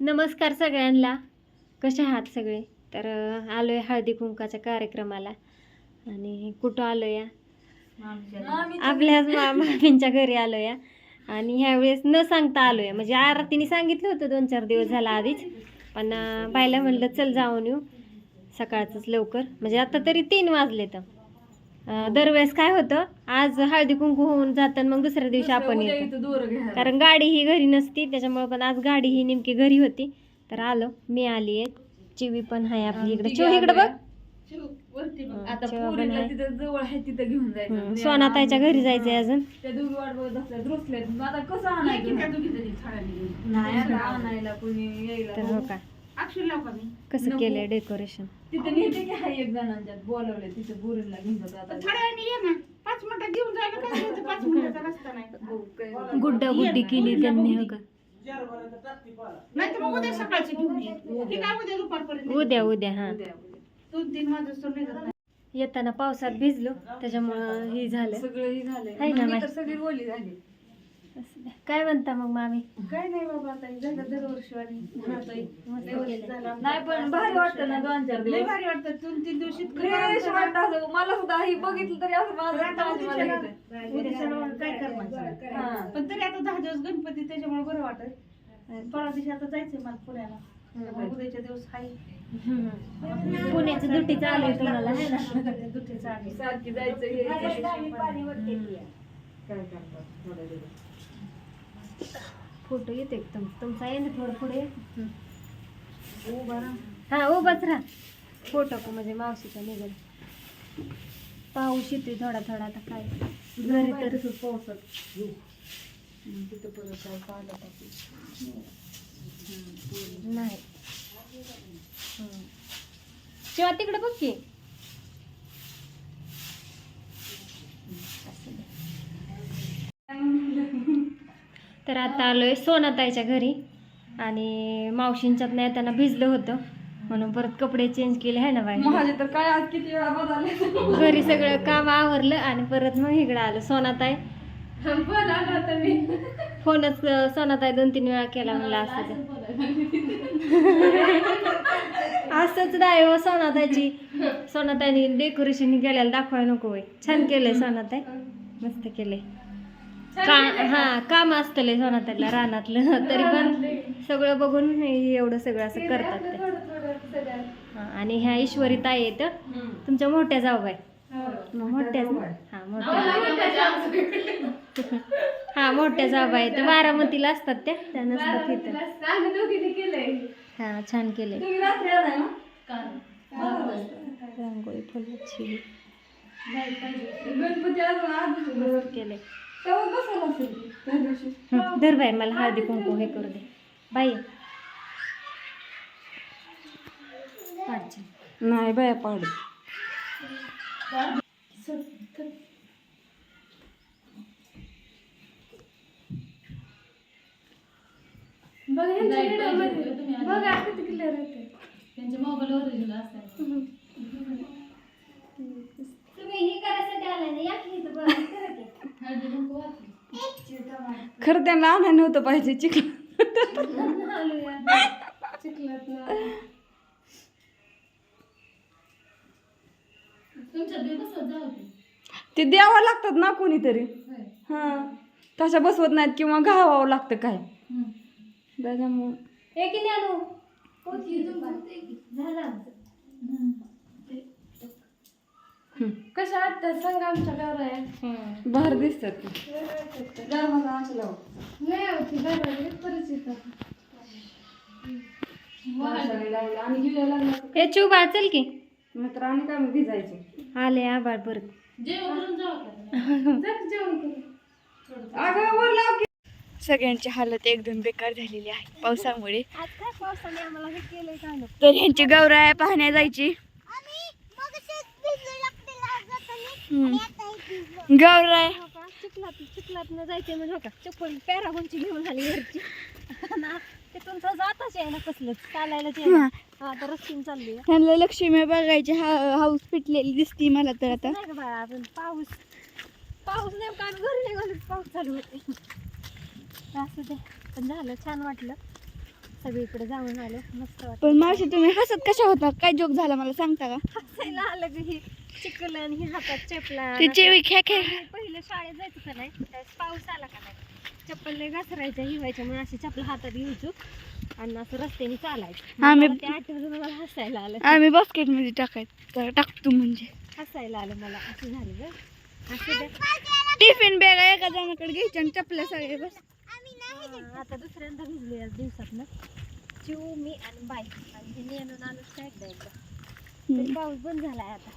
नमस्कार सगळ्यांना. कसे आहात सगळे? तर अं, आलोय हळदी कुंकाच्या कार्यक्रमाला. आणि कुठं आलो या आपल्याच मामींच्या घरी आलो या आणि ह्यावेळेस न सांगता आलोय. म्हणजे आरतीने सांगितलं होतं दोन चार दिवस झाला आधीच. पण बायला म्हणलं चल जाऊन येऊ. सकाळचंच लवकर. म्हणजे आता तरी तीन वाजले तर दरवेळेस काय होतं? आज हळदी कुंकू होऊन जातं आणि मग दुसऱ्या दिवशी आपण येतो. कारण गाडी ही घरी नसती त्याच्यामुळे पण आज गाडी ही नेमकी घरी होती. तर आलो. मी आली आहे. चिवी पण आहे आपली इकडे. चिव इकडे बघ. आता चिवा पण पोरीला आहे. तिथं जवळ आहे तिथं घेऊन जायचं. हम्म, सोनाताईच्या घरी जायचंय अजून. तर हो का? कसं. केलंय डेकोरेशन तिथे नेते की हाय एक जणांच्यात बोलवले तिथे बोरीला घेऊन जातात. आता पाच मिनिटात घेऊन जायला काय होतं पाच मिनिटाचा रस्ता नाही. बघू काय गुड्डा गुड्डी केली त्यांनी हो का? नाही तर मग उद्या सकाळची घेऊन ये. हे काय उद्या दुपारपर्यंत? उद्या उद्या हा. उद्या उद्या. दोन तीन नाही. येताना पावसात भिजलो त्याच्यामुळं हे झालं. सगळं हे हाय ना मग सगळी झाली. काय म्हणता मग मामी? काय नाही बाबा आता झालं दरवर्षी. मस्त. झालं. नाही पण भारी वाटतं ना दोन चार लय दिवस. भारी वाटतं. दोन तीन दिवशी इतकं फ्रेश वाटतं असं मला सुद्धा ही बघितलं तरी असं माझं आता ताज मला उद्याच्याला- येतंय. उद्याच्याला काय करणार? हा. पण तरी आता दहा दिवस गणपती त्याच्यामुळे बरं वाटत परवा दिवशी आता जायचंय मला पुण्याला. त्यामुळे उद्याच्या दिवस हाय. पुण्याची दुटी चालू आहे तुम्हाला है ना? दुटीचा सारखी जायचं काय करतात? थोडे दिवस. फोटो येते तुम तुमचा आहे ना थोडं पुढे. हा उभाच राहा. फोटो का म्हणजे मावशीचा निघल. पाऊस येतोय थोडा थोडा आता काय. घरी तर पावसात तिथं परत टाकलं. नाही. शिवा तिकडे बघ की असू दे. तर आता आलोय सोनाताईच्या घरी. आणि मावशींच्यात नाही त्यांना भिजलं होतं. म्हणून परत कपडे चेंज केले आहे ना बाई? तर काय आज किती वेळा बदलले. घरी सगळं काम आवरलं आणि परत मग इकडं आलं. सोनाताई? फोनच सोनाताई दोन तीन वेळा केला म्हणला असं असंच नाही हो सोनाताईची. सोनाताईने डेकोरेशन केलेलं दाखवायला नको होय छान केलंय सोनाताई. मस्त केलंय. का हा काम असतंय सोनाताईला रानातलं. तरी पण सगळं बघून हे एवढं सगळं असं करतात ते. हा, आणि ह्या ईश्वरी ताई आहेत. तुमच्या मोठ्या जाऊ मोठ्या हा मोठ्या हा मोठ्या जाऊ बाई. तर बारामतीला असतात त्या. त्या नसतात इथं हा छान केले रांगोळी फुलाची. केले हं, धर बाई मला हळदी कुंकू हे करू दे. बाई. नाही बाया पाड. तुम्ही हे करायसाठी आलाय ना या की इथं बघा, करा की. खरं त्यांना आणायला नव्हतं पाहिजे चिखल. ते द्यावं लागतात ना कोणीतरी. हा. तशा बसवत नाहीत किंवा घावावं लागतं काय. त्याच्यामुळं हे की नाही आणू झालं आमचं. कसं वाटतं सांग आमच्या गावला हं. बाहेर दिसतात लाव. नाही होती आणि लागला चुबा चल की. आणि काय भिजायचं. आले आबाळ परत. जेवण करू अगं वर लाव की. सगळ्यांची हालत एकदम बेकार झालेली आहे पावसामुळे. हे तर ह्यांची गौराया पाहण्या जायची. गौराय चिखलात चिखलात न जायचे म्हणजे हो का चप्पल पॅरागोनची घेऊन आली घरची ना ते तुमचं जातच आहे. ना कसलंच चालायला हा. आता रस्त्याने चालली आहे. त्यांना लक्ष्मी बघायची हा हाऊस पिटलेली दिसती मला तर आता. नाही का बाळा आपण पाऊस पाऊस नेमका आम्ही घरी निघालो पाऊस चालू होते. असं ते पण झालं छान वाटलं. सगळीकडे जाऊन आलो मस्त पण मावशी तुम्ही हसत कशा होता? काय जोक झाला मला सांगता का? हसायला आलं ग ही ही हातात चपला ते चेवी खे खे आम्ही पहिले शाळेत जायचं का नाही? त्यावेळेस पाऊस आला का नाही? चप्पल लय घसरायच्या हिवायच्या म्हणून अशी चप्पल हातात घ्यायचो आणि असं रस्त्याने चालायचं. आम्ही- ते आठवलं मला हसायला आलं. आम्ही बास्केटमध्ये टाकायचं टाकतो म्हणजे. हसायला आलं मला. असं झालं ग असं द्या टिफिन बॅग एका जणाकडे घ्यायच्या आणि चपल्या सगळे बस. हा, आता दुसऱ्यांदा भिजले या दिवसात ना. चिव मी आणि बाई. आणि हे नेणून काय एकदा एकदा तरी पाऊस बंद झालाय आता.